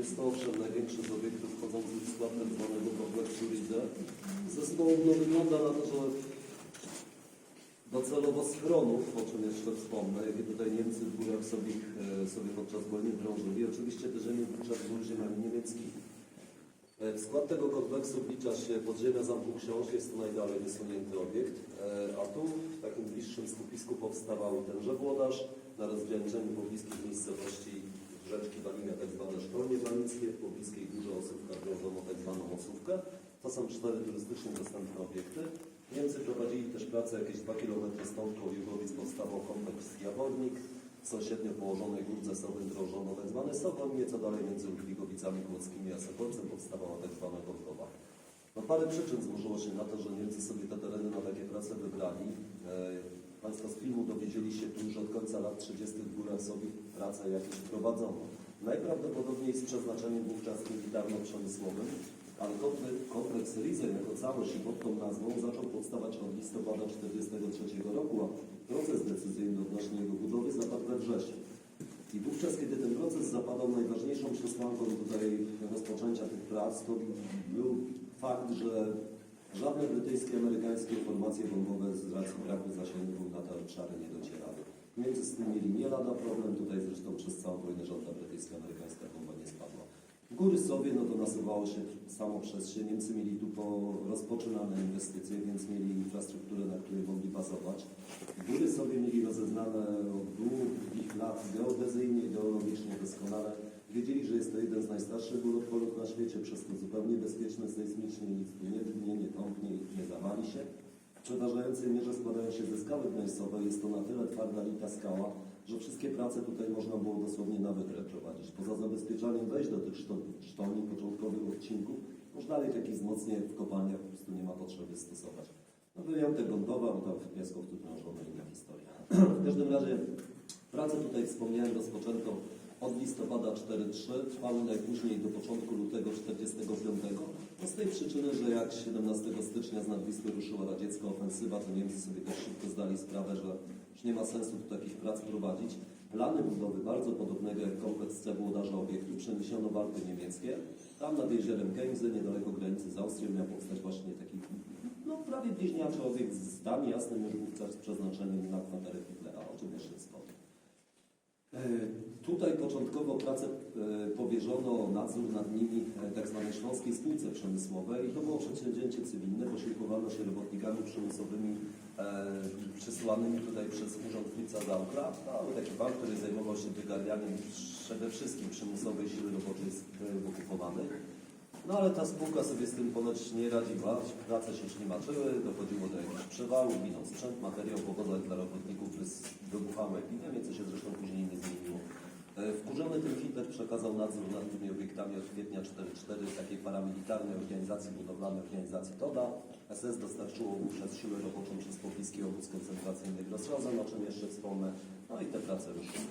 Jest to owszem największy z obiektów wchodzących w skład tak zwanego kompleksu Rize. Zresztą wygląda na to, że docelowo schronów, o czym jeszcze wspomnę, jakie tutaj Niemcy w górach sobie, e, sobie podczas wojny drążyli. Oczywiście te ziemie wówczas były ziemiami niemieckimi. E, W skład tego kompleksu wlicza się podziemia Zamku Książ, jest to najdalej wysunięty obiekt, e, a tu w takim bliższym skupisku powstawał tenże włodarz na rozgraniczeniu pobliskich miejscowości rzeczki Walimia, tak zwane szkolnie walickie, w pobliskiej górze Osówka drążono tak zwaną Osówkę. To są cztery turystycznie dostępne obiekty. Niemcy prowadzili też pracę jakieś 2 km stąd koło Jugowic powstawał kompleks Jawornik, w sąsiednio położonej górce Sowy drążono tak zwany Sochon, nieco dalej między Ludwigowicami Kłodzkimi a Sokolcem powstawała tak zwana Gorkowa. No parę przyczyn złożyło się na to, że Niemcy sobie te tereny na takie prace wybrali. Państwo z filmu dowiedzieli się tu, że od końca lat 30. w Górach sobie prace jakieś prowadzono. Najprawdopodobniej z przeznaczeniem wówczas militarno-przemysłowym, ale komple- kompleks Rizen jako całość i pod tą nazwą zaczął powstawać od listopada 1943 roku, a proces decyzyjny odnośnie jego budowy zapadł we wrześniu. I wówczas, kiedy ten proces zapadał, najważniejszą przesłanką tutaj rozpoczęcia tych prac, to był fakt, że żadne brytyjskie, amerykańskie formacje bombowe z racji braku zasięgu na te obszary nie docierały. Niemcy z tym mieli nie lada problem, tutaj zresztą przez całą wojnę żadna brytyjska, amerykańska bomba nie spadła. Góry sobie, no to nasuwało się samo przez się. Niemcy mieli tu po rozpoczynane inwestycje, więc mieli infrastrukturę, na której mogli bazować. Góry sobie mieli rozeznane od długich Wiedzieli, że jest to jeden z najstarszych górotworów na świecie, przez to zupełnie bezpieczny sejsmicznie, nic tu nie dnie, nie tąpnie, nie zawali się. W przeważającej mierze składają się ze skały gnejsowej. Jest to na tyle twarda lita skała, że wszystkie prace tutaj można było dosłownie na wykrę prowadzić. Poza zabezpieczaniem wejść do tych szto- sztolni początkowych odcinków, już dalej takich wzmocnień w kopalniach po prostu nie ma potrzeby stosować. No wyjątek Gondowa, bo tam w piaskowcu drążono inna historia. w każdym razie pracę tutaj wspomniałem rozpoczęto od listopada 4.3, trwały najpóźniej do początku lutego 45. No z tej przyczyny, że jak 17 stycznia z nadwisły ruszyła radziecka ofensywa, to Niemcy sobie też szybko zdali sprawę, że już nie ma sensu tu takich prac prowadzić. Plany budowy bardzo podobnego jak kompleks C włodarza obiektu przeniesiono w Alpy niemieckie. Tam nad jeziorem Kemzy, niedaleko granicy z Austrią, miał powstać właśnie taki no, prawie bliźniaczy obiekt z tam jasnym już z przeznaczeniem na kwaterę Hitlera, o czym jeszcze wspomnę. E, Tutaj początkowo pracę e, powierzono nadzór nad nimi e, tak zwanej Śląskiej Spółce Przemysłowej i to było przedsięwzięcie cywilne, posiłkowano się robotnikami przymusowymi przysłanymi tutaj przez urząd Fritza Daukra. To był taki pan, który zajmował się wygarnianiem przede wszystkim przymusowej siły roboczej z krajów okupowanych. No ale ta spółka sobie z tym ponoć nie radziła, prace się ślimaczyły, dochodziło do jakichś przewałów, ginął sprzęt, materiał obozach dla robotników, wybuchała epidemia, co się zresztą. Wkurzony tym Hitler przekazał nadzór nad tymi obiektami od kwietnia 4.4 takiej paramilitarnej organizacji budowlanej, organizacji TODA. SS dostarczyło wówczas siłę roboczą przez pobliskie obóz koncentracyjny Grossrosen, o czym jeszcze wspomnę. No i te prace ruszyły.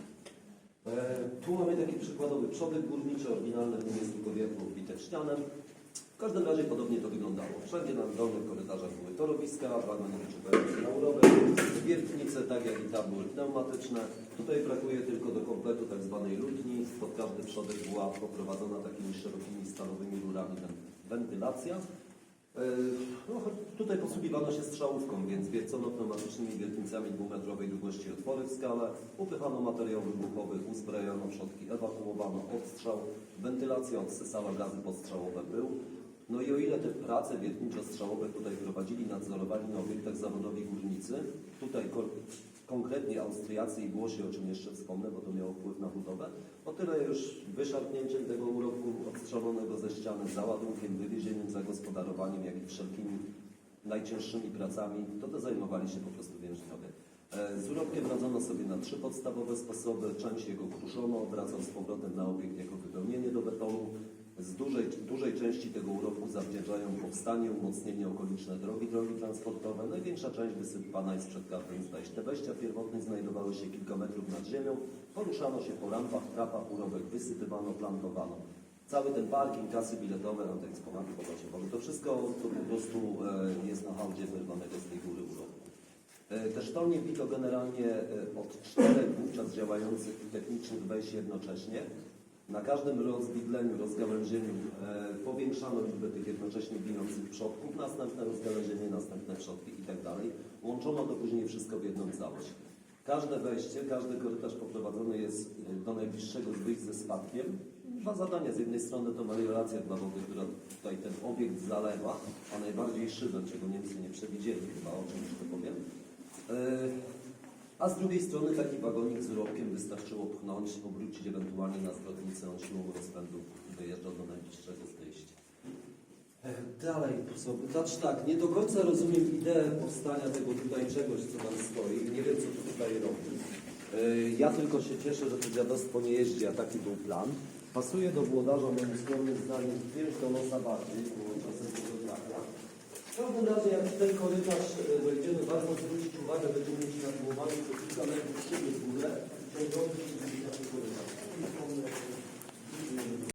E, Tu mamy taki przykładowy przodek górniczy, oryginalny w jest tylko wiertło wbite w ścianę. W każdym razie podobnie to wyglądało. Wszędzie na dolnych korytarzach były torowiska, wyczekujące na urobę, wiertnice, tak jak i tam były pneumatyczne. Tutaj brakuje tylko do kompletu tak zwanej lutni. Pod każdy przodek była poprowadzona takimi szerokimi stalowymi rurami wen- wentylacja. E, No, tutaj posługiwano się strzałówką, więc wiercono pneumatycznymi wiertnicami dwumetrowej długości otwory w skale, upychano materiał wybuchowy, uzbrajano przodki, ewakuowano odstrzał, wentylacja odsysała gazy postrzałowe był. No i o ile te prace wiertniczo-strzałowe tutaj prowadzili, nadzorowali na obiektach zawodowi górnicy, tutaj ko- konkretnie Austriacy i Włosi, o czym jeszcze wspomnę, bo to miało wpływ na budowę, o tyle już wyszarpnięciem tego urobku odstrzelonego ze ściany, załadunkiem, wywiezieniem, zagospodarowaniem, jak i wszelkimi najcięższymi pracami, to to zajmowali się po prostu więźniowie. E, Z urobkiem radzono sobie na trzy podstawowe sposoby. Część jego kruszono, wracał z powrotem na obiekt jako wypełnienie do betonu. Z dużej, dużej części tego urobku zawdzięczają powstanie, umocnienie okoliczne drogi, drogi transportowe. Największa część wysypana jest przed każdym zdaść. Te wejścia pierwotne znajdowały się kilka metrów nad ziemią. Poruszano się po rampach, trapach, urobek wysypywano, plantowano. Cały ten parking, kasy biletowe, no te eksponaty, podacie to wszystko to po prostu e, jest na hałdzie wyrwanego z tej góry urobku. E, Te sztolnie bito generalnie e, od czterech wówczas działających technicznych wejść jednocześnie. Na każdym rozwidleniu, rozgałęzieniu e, powiększano liczbę tych jednocześnie bijących przodków, następne rozgałęzienie, następne przodki i tak dalej. Łączono to później wszystko w jedną całość. Każde wejście, każdy korytarz poprowadzony jest e, do najbliższego z wyjść ze spadkiem. Dwa zadania. Z jednej strony to melioracja dla wody, która tutaj ten obiekt zalewa, a najbardziej szybę, czego Niemcy nie przewidzieli chyba, o czym jeszcze powiem. E, a z drugiej strony taki wagonik z urobkiem wystarczyło pchnąć, obrócić ewentualnie na zwrotnicę, siłą rozpędu dojeżdżał do najbliższego zejścia. E, Dalej, sobie. Znaczy tak, nie do końca rozumiem ideę powstania tego tutaj czegoś, co tam stoi. Nie wiem, co to tutaj robi. E, Ja tylko się cieszę, że to dziadostwo nie jeździ, a taki był plan. Pasuje do włodarza, moim skromnym zdaniem, pięć do nosa bardziej, bo. W każdym razie, jak ten korytarz wejdziemy, warto zwrócić uwagę, będziemy mieć nad głowami co kilka metrów szyby w górę, ciągnący się z korytarz.